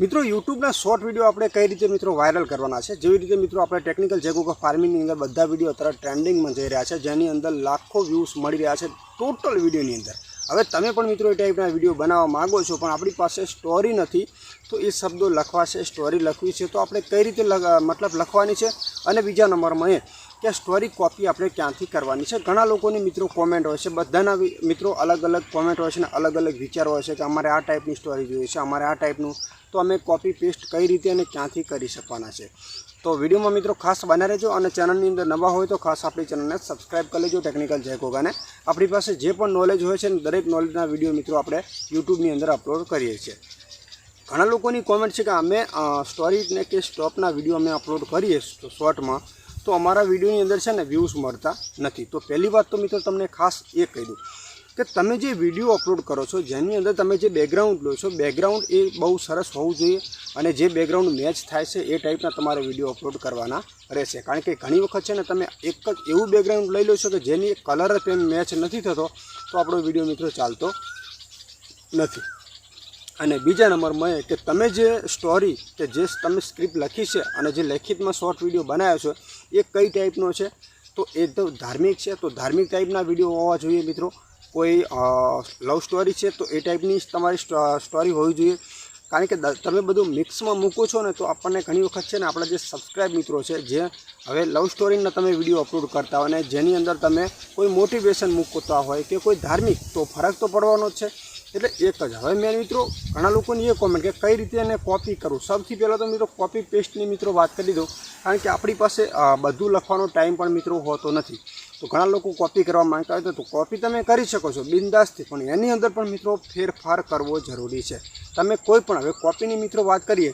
મિત્રો, યુટ્યુબના short video આપણે કઈ રીતે મિત્રો વાયરલ કરવાના છે? જેવી રીતે મિત્રો આપણે ટેકનિકલ જેગોગા ફાર્મિંગની અંદર બધા વીડિયો અત્યારે ટ્રેન્ડિંગમાં જઈ રહ્યા છે, જેની અંદર લાખો વ્યૂઝ મળી રહ્યા છે ટોટલ વિડીયોની અંદર. હવે તમે પણ મિત્રો એ ટાઈપના વીડિયો બનાવવા માગો છો, પણ આપણી પાસે સ્ટોરી નથી, તો એ શબ્દો લખવા છે સ્ટોરી લખવી છે, તો આપણે કઈ રીતે મતલબ લખવાની છે? અને બીજા નંબરમાં એ કે સ્ટોરી કોપી આપણે ક્યાંથી કરવાની છે? ઘણા લોકોની મિત્રો કોમેન્ટ હોય છે. બધાના મિત્રો અલગ અલગ કોમેન્ટ હોય છે ને અલગ અલગ વિચાર હોય છે કે અમારે આ ટાઈપની સ્ટોરી જોઈએ છે, અમારે આ ટાઈપનું તો અમે કોપી પેસ્ટ કઈ રીતે અને ક્યાંથી કરી શકવાના છે? તો વિડીયોમાં મિત્રો ખાસ બના રહેજો અને ચેનલની અંદર નવા હોય તો ખાસ આપણી ચેનલને સબસ્ક્રાઇબ કરી લેજો ટેકનિકલ જયકોગાને આપણી પાસે જે પણ નોલેજ હોય છે દરેક નોલેજના વીડિયો મિત્રો આપણે યુટ્યુબની અંદર અપલોડ કરીએ છીએ. ઘણા લોકોની કોમેન્ટ છે કે અમે સ્ટોરીને કે સ્ટોપના વીડિયો અમે અપલોડ કરીએ શોર્ટમાં તો અમારા વિડીયોની અંદર છે ને વ્યૂઝ મળતા નથી. તો પહેલી વાત તો મિત્રો તમને ખાસ એ કહી દઉં કે તમે જે વીડિયો અપલોડ કરો છો, જેની અંદર તમે જે બેકગ્રાઉન્ડ લો છો બેકગ્રાઉન્ડ એ બહુ સરસ હોવું જોઈએ અને જે બેકગ્રાઉન્ડ મેચ થાય છે એ ટાઈપના તમારે વીડિયો અપલોડ કરવાના રહેશે. કારણ કે ઘણી વખત છે ને તમે એક જ એવું બેકગ્રાઉન્ડ લઈ લો છો કે જેની કલર જ મેચ નથી થતો, તો આપણો વીડિયો મિત્રો ચાલતો નથી. અને બીજા નંબરમાં એ કે તમે જે સ્ટોરી કે જે તમે સ્ક્રિપ્ટ લખી છે અને જે લેખિતમાં શોર્ટ વીડિયો બનાવ્યો છે, એ કઈ ટાઈપનો છે? તો એ તો ધાર્મિક છે, તો ધાર્મિક ટાઈપના વીડિયો હોવા જોઈએ મિત્રો. કોઈ લવ સ્ટોરી છે, તો એ ટાઈપની તમારી સ્ટોરી હોવી જોઈએ. કારણ કે તમે બધું મિક્સમાં મૂકો છો ને, તો આપણને ઘણી વખત છે ને, આપણા જે સબસ્ક્રાઇબ મિત્રો છે, જે હવે લવ સ્ટોરીના તમે વીડિયો અપલોડ કરતા હોય અને જેની અંદર તમે કોઈ મોટિવેશન મૂકતા હોય કે કોઈ ધાર્મિક, તો ફરક તો પડવાનો જ છે. એટલે એક જ. હવે મેં મિત્રો, ઘણા લોકોની એ કોમેન્ટ કે કઈ રીતે એને કોપી કરું સૌથી પહેલાં તો મિત્રો કોપી પેસ્ટની મિત્રો વાત કરી દઉં. કારણ કે આપણી પાસે બધું લખવાનો ટાઈમ પણ મિત્રો હોતો નથી. તો ઘણા લોકો કોપી કરવા માંગતા હોય તો કોપી તમે કરી શકો છો, બિંદાસથી. પણ એની અંદર પણ મિત્રો ફેરફાર કરવો જરૂરી છે. તમે કોઈ પણ, હવે કોપીની મિત્રો વાત કરીએ,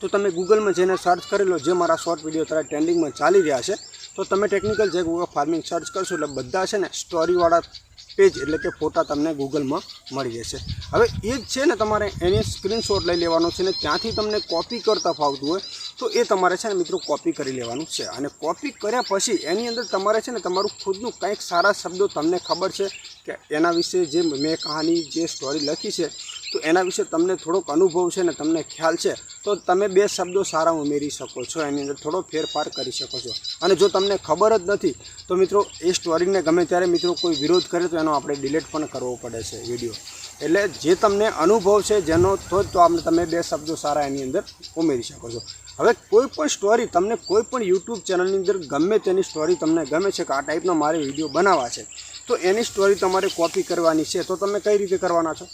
તો તમે ગૂગલમાં જઈને સર્ચ કરી લો જે મારા શોર્ટ વીડિયો અત્યારે ટ્રેન્ડિંગમાં ચાલી રહ્યા છે તો તમે ટેકનિકલ જે ગૂગલ ફાર્મિંગ સર્ચ કરશો એટલે બધા છે ને સ્ટોરીવાળા પેજ એટલે કે ફોટા તમને ગૂગલમાં મળી જશે. હવે એ જ છે ને તમારે એની સ્ક્રીનશોટ લઈ લેવાનો છે ને ત્યાંથી તમને કોપી કરતા ફાવતું હોય તો એ તમારે છે ને મિત્રો કોપી કરી લેવાનું છે. અને કોપી કર્યા પછી એની અંદર તમારે છે ને તમારું ખુદનું કંઈક સારા શબ્દો તમને ખબર છે કે એના વિશે જે મેં કહાની, જે સ્ટોરી લખી છે તો એના વિશે તમને થોડોક અનુભવ છે ને તમને ખ્યાલ છે, તો તમે બે શબ્દો સારા ઉમેરી શકો છો, એની અંદર થોડો ફેરફાર કરી શકો છો. અને જો તમને ખબર જ નથી, તો મિત્રો, એ સ્ટોરીને ગમે ત્યારે મિત્રો કોઈ વિરોધ કરે તો એનો આપણે ડિલીટ પણ કરવો પડે છે વીડિયો. એટલે જે તમને અનુભવ છે જેનો તો તો આપણે તમે બે શબ્દો સારા એની અંદર ઉમેરી શકો છો. હવે કોઈ પણ સ્ટોરી તમને કોઈ પણ યુટ્યુબ ચેનલની અંદર ગમે તેની સ્ટોરી તમને ગમે છે કે આ ટાઈપનો મારે વીડિયો બનાવવા છે, તો એની સ્ટોરી તમારે કોપી કરવાની છે, તો તમે કઈ રીતે કરવાના છો?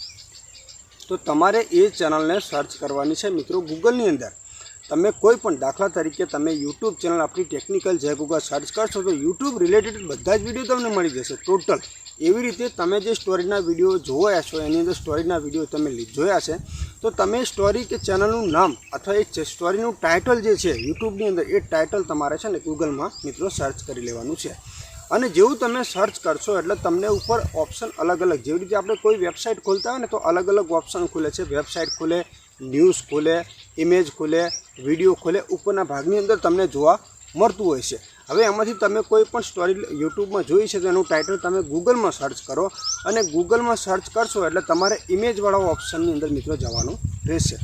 તો તમારે એ ચેનલને સર્ચ કરવાની છે મિત્રો ગૂગલની અંદર. તમે કોઈ પણ દાખલા તરીકે તમે યુટ્યુબ ચેનલ આપણી ટેકનિકલ જય ગૂગલ સર્ચ કરશો તો યુટ્યુબ રિલેટેડ બધા જ વીડિયો તમને મળી જશે ટોટલ એવી રીતે તમે જે સ્ટોરીના વીડિયો જોયા છો, એની અંદર સ્ટોરીના વીડિયો તમે જોયા છે, તો તમે સ્ટોરી કે ચેનલનું નામ અથવા એ જે સ્ટોરીનું ટાઇટલ જે છે, યુટ્યુબની અંદર એ ટાઇટલ તમારે છે ને ગૂગલમાં મિત્રો સર્ચ કરી લેવાનું છે. અને જેવું તમે સર્ચ કરશો એટલે તમને ઉપર ઓપ્શન અલગ અલગ. જેવી રીતે આપણે કોઈ વેબસાઇટ ખોલતા હોય ને તો અલગ અલગ ઓપ્શન ખુલે છે. વેબસાઇટ ખુલે ન્યૂઝ ખુલે ઇમેજ ખુલે વીડિયો ખુલે. ઉપરના ભાગની અંદર તમને જોવા મળતું હોય છે. હવે એમાંથી તમે કોઈ પણ સ્ટોરી યુટ્યુબમાં જોઈ છે તો એનું ટાઇટલ તમે ગૂગલમાં સર્ચ કરો અને ગૂગલમાં સર્ચ કરશો એટલે તમારે ઇમેજવાળા ઓપ્શનની અંદર મિત્રો જવાનું રહેશે.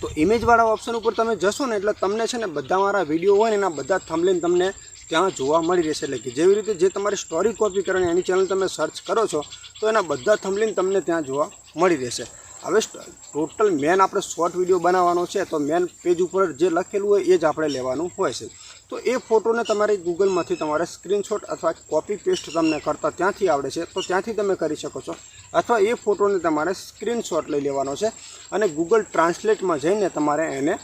તો ઇમેજવાળા ઓપ્શન ઉપર તમે જશો ને એટલે તમને છે ને બધા મારા વીડિયો હોય ને એના બધા થંબલેન તમને ત્યાં જોવા મળી રહેશે. એટલે કે જેવી રીતે જે તમારી સ્ટોરી કોપી કરવાની એની ચેનલ તમે સર્ચ કરો છો, તો એના બધા થંબલેન તમને ત્યાં જોવા મળી રહેશે. હવે ટોટલ મેન આપણે શોર્ટ વીડિયો બનાવવાનો છે, તો મેન પેજ ઉપર જે લખેલું હોય એ જ આપણે લેવાનું હોય છે. તો એ ફોટોને તમારે ગૂગલમાંથી તમારે સ્ક્રીનશોટ અથવા કોપી પેસ્ટ તમને કરતાં ત્યાંથી આવડે છે, તો ત્યાંથી તમે કરી શકો છો. અથવા એ ફોટોને તમારે સ્ક્રીનશોટ લઈ લેવાનો છે અને ગૂગલ ટ્રાન્સલેટમાં જઈને તમારે એને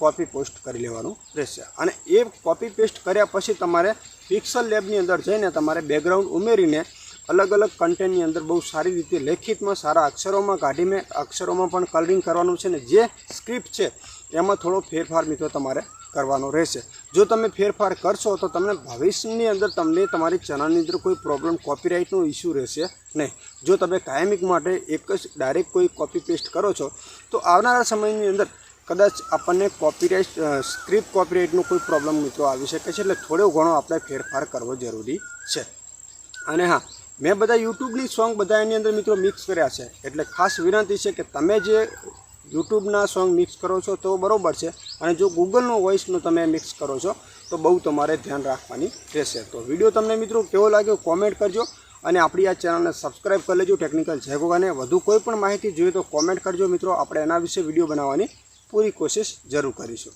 કોપી પોસ્ટ કરી લેવાનું રહેશે. અને એ કોપી પેસ્ટ કર્યા પછી તમારે પિક્સલ લેબની અંદર જઈને તમારે બેકગ્રાઉન્ડ ઉમેરીને અલગ અલગ કન્ટેન્ટની અંદર બહુ સારી રીતે લેખિતમાં સારા અક્ષરોમાં કાઢીને અક્ષરોમાં પણ કલરિંગ કરવાનું છે ને જે સ્ક્રિપ્ટ છે એમાં થોડો ફેરફાર મિત્રો તમારે કરવાનો રહેશે. જો તમે ફેરફાર કરશો તો તમને ભવિષ્યની અંદર તમને તમારી ચેનલની અંદર કોઈ પ્રોબ્લેમ કોપીરાઇટનો ઇસ્યુ રહેશે નહીં. જો તમે કાયમિક માટે એક જ ડાયરેક્ટ કોઈ કોપી પેસ્ટ કરો છો, તો આવનારા સમયની અંદર કદાચ આપણને કોપીરાઇટ સ્ક્રિપ્ટ કોપીરાઇટનો કોઈ પ્રોબ્લેમ મિત્રો આવી શકે છે, એટલે થોડો ઘણો આપણે ફેરફાર કરવો જરૂરી છે. અને હા, મેં બધા યુટ્યુબની સોંગ બધા એની અંદર મિત્રો મિક્સ કર્યા છે, એટલે ખાસ વિનંતી છે કે તમે જે યુટ્યુબના સોંગ મિક્સ કરો છો તો બરોબર છે, અને જો ગૂગલનો વોઇસનો તમે મિક્સ કરો છો, તો બહુ તમારે ધ્યાન રાખવાની રહેશે. તો વીડિયો તમને મિત્રો કેવો લાગ્યો કોમેન્ટ કરજો, અને આપણી આ ચેનલને સબસ્ક્રાઇબ કરી લેજો ટેકનિકલ જેગોગાને વધુ કોઈ પણ માહિતી જોઈએ તો કોમેન્ટ કરજો મિત્રો, આપણે એના વિશે વીડિયો બનાવવાની પૂરી કોશિશ જરૂર કરીશું.